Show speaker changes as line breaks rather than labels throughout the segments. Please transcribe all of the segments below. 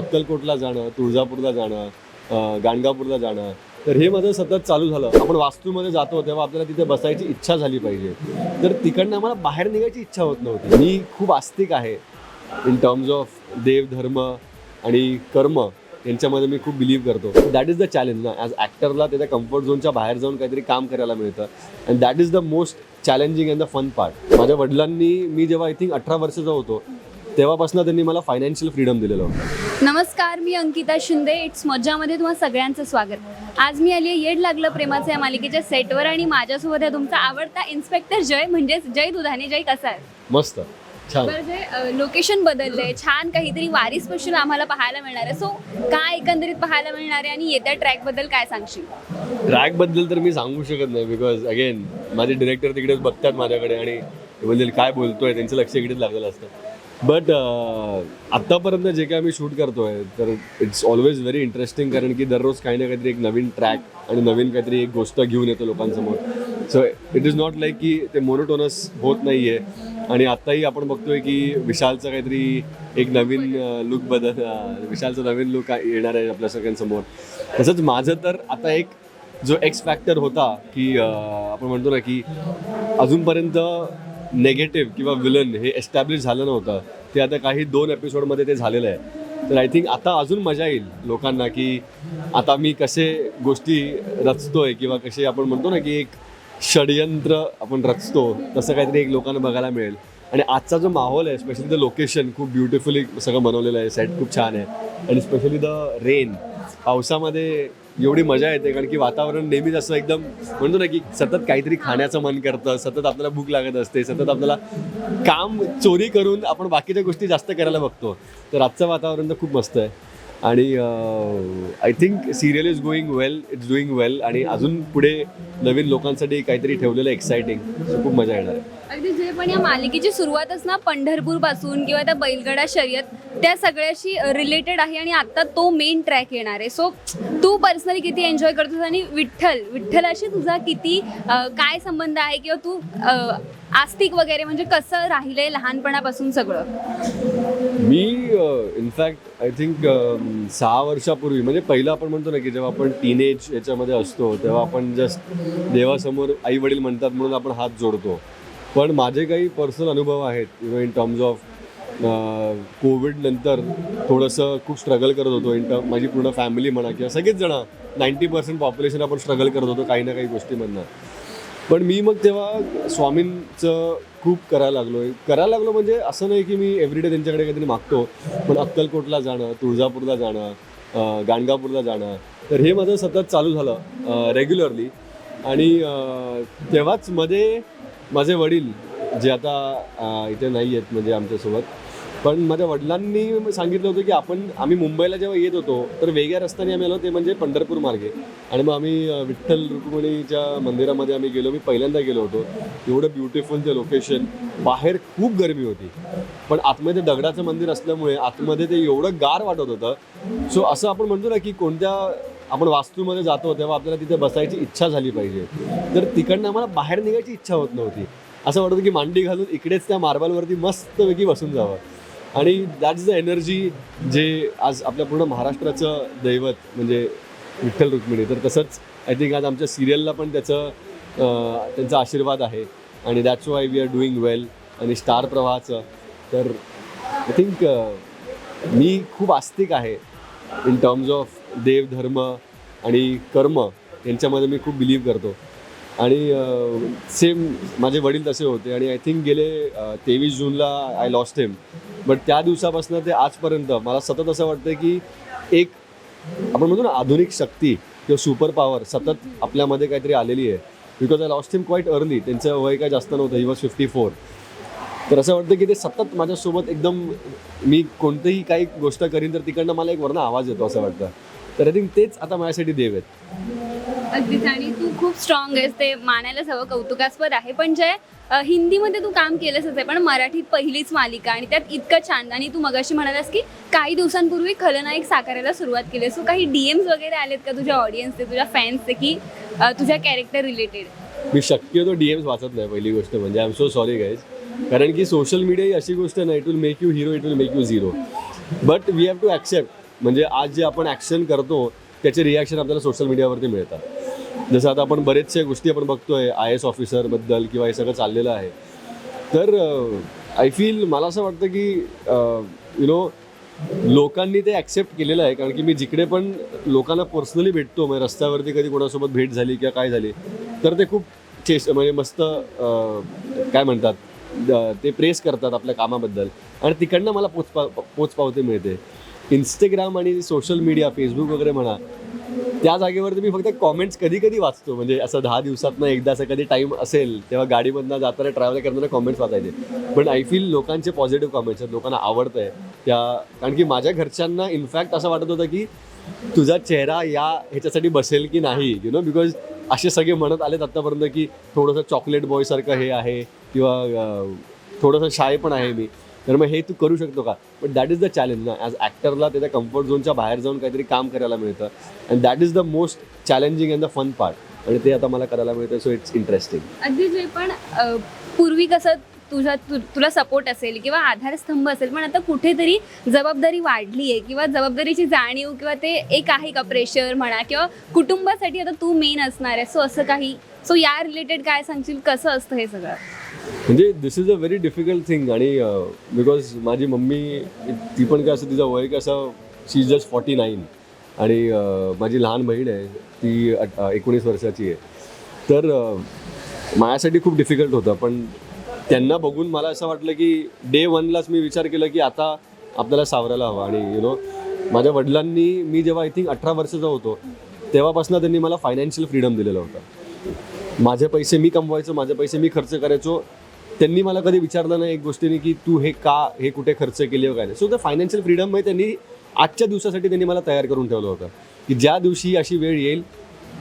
अक्कलकोटला जाणं तुळजापूरला जाणं गाणगापूरला जाणं तर हे माझं सतत चालू झालं. आपण वास्तूमध्ये जातो तेव्हा आपल्याला तिथे बसायची इच्छा झाली पाहिजे. तर तिकडनं आम्हाला बाहेर निघायची इच्छा होत नव्हती. मी खूप आस्तिक आहे. इन टर्म्स ऑफ देव धर्म आणि कर्म यांच्यामध्ये मी खूप बिलीव्ह करतो. दॅट इज द चॅलेंज ना. ॲज ॲक्टरला त्याच्या कम्फर्ट झोनच्या बाहेर जाऊन काहीतरी काम करायला मिळतं. And that is the most challenging and the fun part माझ्या वडिलांनी मी जेव्हा आय थिंक अठरा वर्षाचा होतो तेव्हापासून त्यांनी मला फायनान्शियल फ्रीडम दिलेलं होतं.
नमस्कार मी अंकिता शिंदे. इट्स मज्जामध्ये तुम्हा सगळ्यांचं स्वागत. आज मी आली आहे येड लागलं प्रेमाचं या मालिकेच्या सेटवर आणि माझ्यासोबत आहे तुमचा आवडता इन्स्पेक्टर जय म्हणजेच जय दुधाने जय कसा आहे
मस्त. छान.
लोकेशन बदललंय. छान काहीतरी वारी स्पेशल आम्हाला पाहायला मिळणार आहे. सो काय एकंदरीत पाहायला मिळणार आहे आणि येत्या ट्रॅकबद्दल काय सांगशील?
ट्रॅकबद्दल तर मी सांगू शकत नाही बिकॉज अगेन माझे डिरेक्टर तिकडेच बघतात माझ्याकडे आणि बोलतील काय बोलतोय? त्यांचं लक्ष इकडेच लागलेलं असतं. बट uh, आत्तापर्यंत जे काय आम्ही शूट करतोय तर इट्स ऑलवेज व्हेरी इंटरेस्टिंग कारण की दररोज काही ना काहीतरी एक नवीन ट्रॅक आणि नवीन काहीतरी एक गोष्ट घेऊन येतो लोकांसमोर. So it is not like की ते मोनोटोनस होत नाही आहे आणि आत्ताही आपण बघतोय की विशालचं काहीतरी एक नवीन uh, लुक बदल uh, विशालचं नवीन लुक येणार आहे आपल्या सगळ्यांसमोर. तसंच माझं तर आता एक जो एक्स फॅक्टर होता की आपण म्हणतो ना की अजूनपर्यंत नेगेटिव्ह किंवा विलन हे एस्टॅब्लिश झालं नव्हतं. ते आता काही दोन एपिसोडमध्ये ते झालेलं आहे. तर आय थिंक आता अजून मजा येईल लोकांना की आता मी कसे गोष्टी रचतोय किंवा कसे आपण म्हणतो ना की एक षडयंत्र आपण रचतो तसं काहीतरी एक लोकांना बघायला मिळेल. आणि आजचा जो माहोल आहे स्पेशली द लोकेशन खूप ब्युटिफुली सगळं बनवलेलं आहे सेट खूप छान आहे. आणि स्पेशली द रेन पावसामध्ये एवढी मजा येते कारण की वातावरण नेहमीच असं एकदम म्हणतो ना की सतत काहीतरी खाण्याचं मन करतं सतत आपल्याला भूक लागत असते सतत आपल्याला काम चोरी करून आपण बाकीच्या गोष्टी जास्त करायला बघतो. तर आजचं वातावरण तर खूप मस्त आहे. आणि I think serial is going well it's doing well आणि अजून पुढे नवीन लोकांसाठी काहीतरी ठेवलेलं एक्साइटिंग खूप मजा येणार आहे.
अगदी जे पण या मालिकेची सुरुवातच ना पंढरपूरपासून किंवा त्या बैलगडा शर्यत त्या सगळ्याशी रिलेटेड आहे आणि आता तो मेन ट्रॅक येणार आहे. सो तू पर्सनली किती एन्जॉय करतोस आणि विठ्ठल विठ्ठलाशी तुझा किती अ, काय संबंध आहे किंवा तू अ, आस्तिक वगैरे म्हणजे कसं राहिलंय लहानपणापासून सगळं?
मी इनफॅक्ट आय थिंक सहा वर्षापूर्वी म्हणजे पहिलं आपण म्हणतो ना की जेव्हा आपण टीनेज याच्यामध्ये असतो तेव्हा आपण जस्ट देवासमोर आई वडील म्हणतात म्हणून आपण हात जोडतो. पण माझे काही पर्सनल अनुभव आहेत इव्हन इन टर्म्स ऑफ कोविडनंतर थोडंसं खूप स्ट्रगल करत होतो. इन टर्म माझी पूर्ण फॅमिली म्हणा किंवा सगळेच जण नाईन्टी पर्सेंट पॉप्युलेशन आपण स्ट्रगल करत होतो काही ना काही गोष्टीमधनं. पण मी मग तेव्हा स्वामींचं खूप करायला लागलो करायला लागलो म्हणजे असं नाही की मी एव्हरीडे त्यांच्याकडे काहीतरी मागतो पण अक्कलकोटला जाणं तुळजापूरला जाणं गाणगापूरला जाणं. तर हे माझं सतत चालू झालं रेग्युलरली आणि तेव्हाच मध्ये माझे वडील जे आता इथे नाही आहेत म्हणजे आमच्यासोबत. पण माझ्या वडिलांनी सांगितलं होतं की आपण आम्ही मुंबईला जेव्हा येत होतो तर वेगळ्या रस्त्याने आम्ही आलो ते म्हणजे पंढरपूर मार्गे. आणि मग आम्ही विठ्ठल रुक्मिणीच्या मंदिरामध्ये आम्ही गेलो मी पहिल्यांदा गेलो होतो. एवढं ब्युटिफुल ते लोकेशन बाहेर खूप गरमी होती. पण आतमध्ये दगडाचं मंदिर असल्यामुळे आतमध्ये ते एवढं गार वाटत होतं. सो असं आपण म्हणतो ना की कोणत्या आपण वास्तूमध्ये जातो तेव्हा आपल्याला तिथे बसायची इच्छा झाली पाहिजे. तर तिकडनं आम्हाला बाहेर निघायची इच्छा होत नव्हती. असं वाटतं की मांडी घालून इकडेच त्या मार्बलवरती मस्तपैकी बसून जावं. आणि दॅट इज द एनर्जी जे आज आपल्या पूर्ण महाराष्ट्राचं दैवत म्हणजे विठ्ठल रुक्मिणी. तर तसंच आय थिंक आज आमच्या सिरियलला पण त्याचं त्यांचा आशीर्वाद आहे. आणि that's why we are doing well आणि स्टार प्रवाहाचं. तर आय थिंक मी खूप आस्तिक आहे इन टर्म्स ऑफ देव धर्म आणि कर्म यांच्यामध्ये मी खूप बिलीव्ह करतो. आणि सेम माझे वडील तसे होते आणि आय थिंक गेले तेवीस जूनला आय लॉस्ट हिम बट त्या दिवसापासून ते आजपर्यंत मला सतत असं वाटतं की एक आपण म्हणतो ना आधुनिक शक्ती किंवा सुपर पॉवर सतत आपल्यामध्ये काहीतरी आलेली आहे. Because I lost him quite early त्यांचं वय काय जास्त नव्हतं. ही वॉज फिफ्टी फोर तर असं वाटतं की ते सतत माझ्यासोबत एकदम मी कोणतंही काही गोष्ट करीन तर तिकडनं मला एक वरनं आवाज येतो असं वाटतं. तर आय थिंक तेच आता माझ्यासाठी देव आहेत.
अगदीच. आणि तू खूप स्ट्रॉंग आहेस. ते मानायलाच हवं कौतुकास्पद आहे. पण जे अ, हिंदीमध्ये तू काम केलंच आहे पण मराठीत पहिलीच मालिका आणि त्यात इतकं छान. आणि तू मगाशी म्हणालास की काही दिवसांपूर्वी खलनायक साकारायला सुरुवात केली. सो काही डीएम्स वगैरे आलेत का तुझ्या ऑडियन्सचे तुझ्या फॅन्सचे की अ, तुझ्या कॅरेक्टर रिलेटेड
मी शक्यतो डी एम्स वाचत नाही पहिली गोष्ट म्हणजे I am so sorry guys कारण की सोशल मीडिया ही अशी गोष्ट नाही. It will make you hero it will make you zero but we have to accept म्हणजे आज जे आपण ॲक्शन करतो त्याचे रिॲक्शन आपल्याला सोशल मीडियावरती मिळतात. जसं आता आपण बरेचशा गोष्टी आपण बघतोय आय एस ऑफिसरबद्दल किंवा हे सगळं चाललेलं आहे. तर आय फील मला असं वाटतं की यु नो लोकांनी ते ॲक्सेप्ट केलेलं आहे. कारण की मी जिकडे पण लोकांना पर्सनली भेटतो म्हणजे रस्त्यावरती कधी कोणासोबत भेट झाली किंवा काय झाली तर ते खूप चेस म्हणजे मस्त काय म्हणतात ते प्रेस करतात आपल्या कामाबद्दल. आणि तिकडनं मला पोच पा पोच पावते मिळते. इंस्टाग्राम आणि सोशल मीडिया फेसबुक वगैरे म्हणा त्या जागेवरती मी फक्त कॉमेंट्स कधी कधी वाचतो. म्हणजे असं दहा दिवसातनं एकदा असं कधी टाईम असेल तेव्हा गाडीमधनं जाताना ट्रॅव्हल करताना कॉमेंट्स वाचायचे. पण आय फील लोकांचे पॉझिटिव्ह कॉमेंट्स आहेत लोकांना आवडतं आहे त्या कारण की माझ्या घरच्यांना इनफॅक्ट असं वाटत होतं की तुझा चेहरा या ह्याच्यासाठी बसेल की नाही यु नो बिकॉज असे सगळे म्हणत आलेत आत्तापर्यंत की थोडंसं चॉकलेट बॉयसारखं हे आहे किंवा थोडंसं शाय पण आहे मी. तर मग हे तू करू शकतो का? But that is the challenge ना. ॲज ॲक्टरला त्याच्या कम्फर्ट झोनच्या बाहेर जाऊन काहीतरी काम करायला मिळतं. And that is the most challenging and the fun part आणि ते आता मला करायला मिळतं सो इट्स इंटरेस्टिंग
अगदी जे पण पूर्वी कसं तुझा तु, तुला सपोर्ट असेल किंवा आधारस्तंभ असेल पण आता कुठेतरी जबाबदारी वाढली आहे किंवा जबाबदारीची जाणीव किंवा ते एक आहे का प्रेशर म्हणा किंवा कुटुंबासाठी आता तू मेन असणार आहे सो असं काही सो या रिलेटेड काय सांगशील? कसं असतं हे सगळं?
म्हणजे this is a very difficult thing आणि uh, बिकॉज माझी मम्मी ती पण काय असं तिचं वय कसं she is just forty nine आणि uh, माझी लहान बहीण आहे ती अट- एकोणीस वर्षाची आहे. तर uh, माझ्यासाठी खूप डिफिकल्ट होतं पण त्यांना बघून मला असं वाटलं की डे वनलाच मी विचार केला की आता आपल्याला सावरायला हवा. आणि यु नो माझ्या वडिलांनी मी जेव्हा आय थिंक अठरा वर्षाचा होतो तेव्हापासून त्यांनी मला फायनान्शियल फ्रीडम दिलेलं होतं. माझे पैसे मी कमवायचो माझे पैसे मी खर्च करायचो त्यांनी मला कधी विचारलं नाही एक गोष्टीने की तू हे का हे कुठे खर्च केले हो काय नाही सो द फायनान्शियल फ्रीडममध्ये त्यांनी आजच्या दिवसासाठी त्यांनी मला तयार करून ठेवलं होतं. की ज्या दिवशी अशी वेळ येईल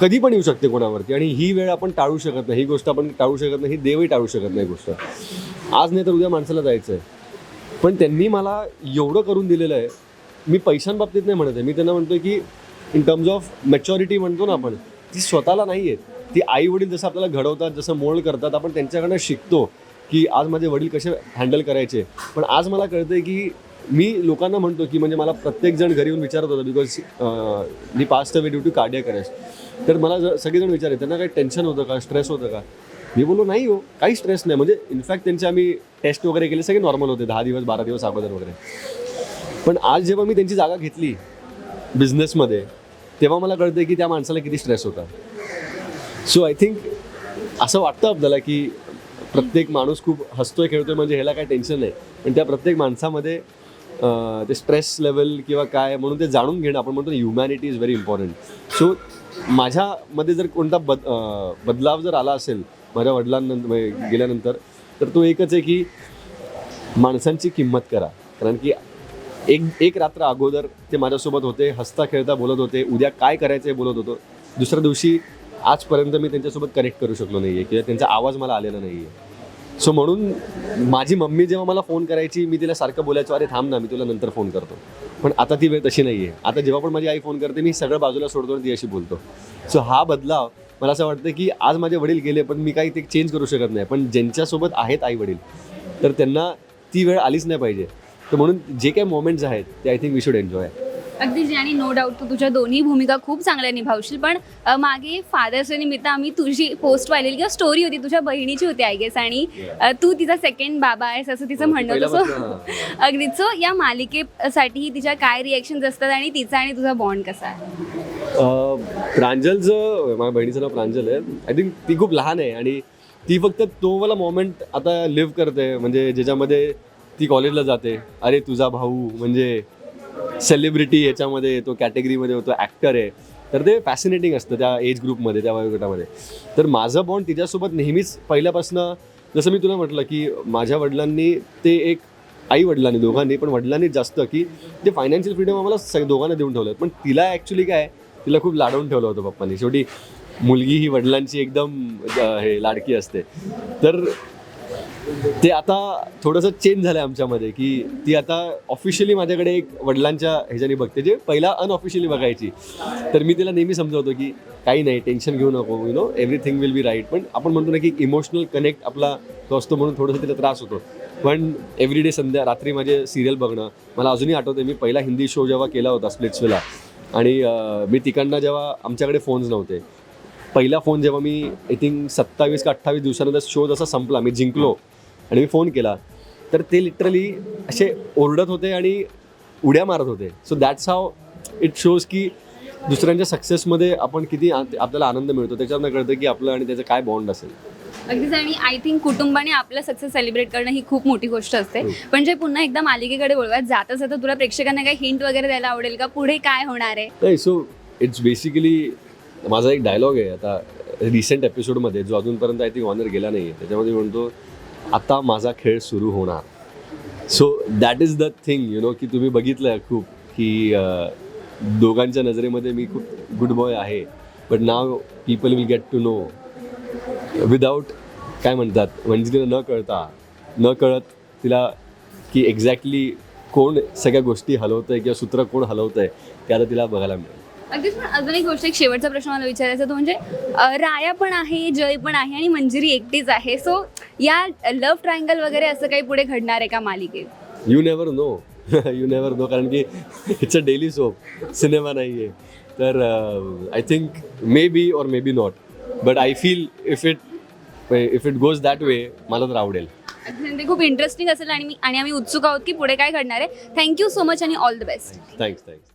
कधी पण येऊ शकते कोणावरती. आणि ही वेळ आपण टाळू शकत नाही. ही गोष्ट आपण टाळू शकत नाही. ही देवही टाळू शकत नाही गोष्ट. आज नाही तर उद्या माणसाला जायचं आहे पण त्यांनी मला एवढं करून दिलेलं आहे. मी पैशांबाबतीत नाही म्हणत आहे. मी त्यांना म्हणतोय की इन टर्म्स ऑफ मॅच्युरिटी म्हणतो ना आपण ती स्वतःला नाही आहे ती आई वडील जसं आपल्याला घडवतात जसं मोल्ड करतात आपण त्यांच्याकडनं शिकतो. की आज माझे वडील कसे हँडल करायचे. पण आज मला कळतंय की मी लोकांना म्हणतो की म्हणजे मला प्रत्येक जण घरी येऊन विचारत होता because me passed away due to cardiac arrest तर मला जर सगळेजण विचार त्यांना काही टेन्शन होतं का? स्ट्रेस होतं का? मी बोललो नाही हो काही स्ट्रेस नाही. म्हणजे इनफॅक्ट त्यांचे आम्ही टेस्ट वगैरे केले सगळे नॉर्मल होते दहा दिवस बारा दिवस अगोदर वगैरे. पण आज जेव्हा मी त्यांची जागा घेतली बिझनेसमध्ये तेव्हा मला कळतं की त्या माणसाला किती स्ट्रेस होता. सो आय थिंक असं वाटतं आपल्याला की प्रत्येक माणूस खूप हसतोय खेळतोय म्हणजे ह्याला काय टेन्शन नाही. पण त्या प्रत्येक माणसामध्ये ते स्ट्रेस लेवल किंवा काय म्हणून ते जाणून घेणं आपण म्हणतो humanity is very important so माझ्यामध्ये जर कोणता बद बदलाव जर आला असेल माझ्या वडिलांनंतर म्हणजे गेल्यानंतर तर तो एकच आहे की माणसांची किंमत करा. कारण की एक एक रात्र अगोदर ते माझ्यासोबत होते हसता खेळता बोलत होते उद्या काय करायचं हे बोलत होतो. दुसऱ्या दिवशी आजपर्यंत मी त्यांच्यासोबत कनेक्ट करू शकलो नाही आहे किंवा त्यांचा आवाज मला आलेला नाही आहे सो म्हणून माझी मम्मी जेव्हा मला फोन करायची मी तिला सारखं बोलायचो अरे थांब ना मी तुला नंतर फोन करतो. पण आता ती वेळ तशी नाही आहे आता जेव्हा पण माझी आई फोन करते मी सगळं बाजूला सोडतो आणि तिच्याशी बोलतो. सो हा बदलाव मला असं वाटतं की आज माझे वडील गेले पण मी काही ते चेंज करू शकत नाही. पण ज्यांच्यासोबत आहेत आई वडील तर त्यांना ती वेळ आलीच नाही पाहिजे. तर म्हणून जे काही मोमेंट्स आहेत ते I think we should enjoy
अगदी जे आणि नो डाऊट तू तुझ्या दोन्ही भूमिका खूप चांगल्या निभावशील. पण अ, मागे फादर्स डे निमित्त आम्ही तुझी पोस्ट पाहिलेली किंवा स्टोरी होती तुझ्या बहिणीची होती आय गेस आणि अ, तू तिचा सेकंड बाबा आहेस असं तिचं म्हणणं होतं सो अगदी सो या मालिकेसाठी तिच्या काय रिएक्शन असतात आणि तिचा आणि तुझा बॉन्ड कसा आहे?
प्रांजलचं माझ्या बहिणीचं नाव प्रांजल आहे. आय थिंक ती खूप लहान आहे आणि ती फक्त तो वाला मोमेंट आता लिव्ह करते. म्हणजे ज्याच्यामध्ये ती कॉलेजला जाते. अरे तुझा भाऊ म्हणजे सेलिब्रिटी याच्यामध्ये येतो कॅटेगरीमध्ये होतो ॲक्टर आहे. तर ते फॅसिनेटिंग असतं त्या एज ग्रुपमध्ये त्या वयोगटामध्ये. तर माझं बॉन्ड तिच्यासोबत नेहमीच पहिल्यापासनं जसं मी तुला म्हटलं की माझ्या वडिलांनी ते एक आई वडिलांनी दोघांनी पण वडिलांनी जास्त की ते फायनान्शियल फ्रीडम आम्हाला सग दोघांना देऊन ठेवलं. पण तिला ॲक्च्युली काय तिला खूप लाडवून ठेवलं होतं पप्पांनी. शेवटी मुलगी ही वडिलांची एकदम हे लाडकी असते. तर ते आता थोडंसं चेंज झालं आहे आमच्यामध्ये की ती आता ऑफिशियली माझ्याकडे एक वडिलांच्या ह्याच्याने बघते जे पहिला अनऑफिशियली बघायची. तर मी तिला नेहमी समजवतो की काही नाही टेन्शन घेऊ नको you know everything will be right पण आपण म्हणतो ना की इमोशनल कनेक्ट आपला तो असतो म्हणून थोडंसं तिला त्रास होतो. पण एव्हरीडे संध्या रात्री माझे सिरियल बघणं मला अजूनही आठवतं मी पहिला हिंदी शो जेव्हा केला होता स्प्लिट्सविला आणि मी तिकडनं जेव्हा आमच्याकडे फोन्स नव्हते पहिला फोन जेव्हा मी आय थिंक सत्तावीस का अठ्ठावीस दिवसानंतर शो जसा संपला मी जिंकलो आणि मी फोन केला. तर ते लिटरली असे ओरडत होते आणि उड्या मारत होते. So that's how it shows की दुसऱ्यांच्या सक्सेसमध्ये आपण किती आपल्याला आनंद मिळतो. त्याच्यातनं कळतं की आपलं आणि त्याचं काय बॉन्ड असेल.
अगदीच आणि आय थिंक कुटुंबाने आपलं सक्सेस सेलिब्रेट करणं ही खूप मोठी गोष्ट असते. पण जे पुन्हा एकदा मालिकेकडे वळवायत जाता जाता तुला प्रेक्षकांना काही हिंट वगैरे द्यायला आवडेल का? पुढे काय होणार आहे?
नाही सो इट्स बेसिकली माझा एक डायलॉग आहे. आता रिसेंट एपिसोडमध्ये जो अजूनपर्यंत आय थिंक ऑनर गेला नाही आहे त्याच्यामध्ये म्हणतो आता माझा खेळ सुरू होणार. So that is the thing you know की तुम्ही बघितलं खूप की दोघांच्या नजरेमध्ये मी खूप गुड बॉय आहे. But now people will get to know without काय म्हणतात म्हणजे तिला न कळता न कळत तिला की एक्झॅक्टली कोण सगळ्या गोष्टी हलवतं आहे किंवा सूत्र कोण हलवतं आहे ते आता तिला बघायला मिळेल.
अगदीच पण अजून एक गोष्ट एक शेवटचा प्रश्न मला विचारायचा तो म्हणजे अं, राया पण आहे जय पण आहे आणि मंजिरी एकटीच आहे. सो या लव्ह ट्रायंगल वगैरे असं काही पुढे घडणार आहे का मालिकेत?
You never know you never know कारण की it's a daily soap cinema नाही आहे तर I think maybe or maybe not but I feel if it if it goes that way मला तर आवडेल.
ते खूप इंटरेस्टिंग असेल आणि मी आणि आम्ही उत्सुक आहोत की पुढे काय घडणार आहे. थँक्यू सो मच आणि all the best
thanks thanks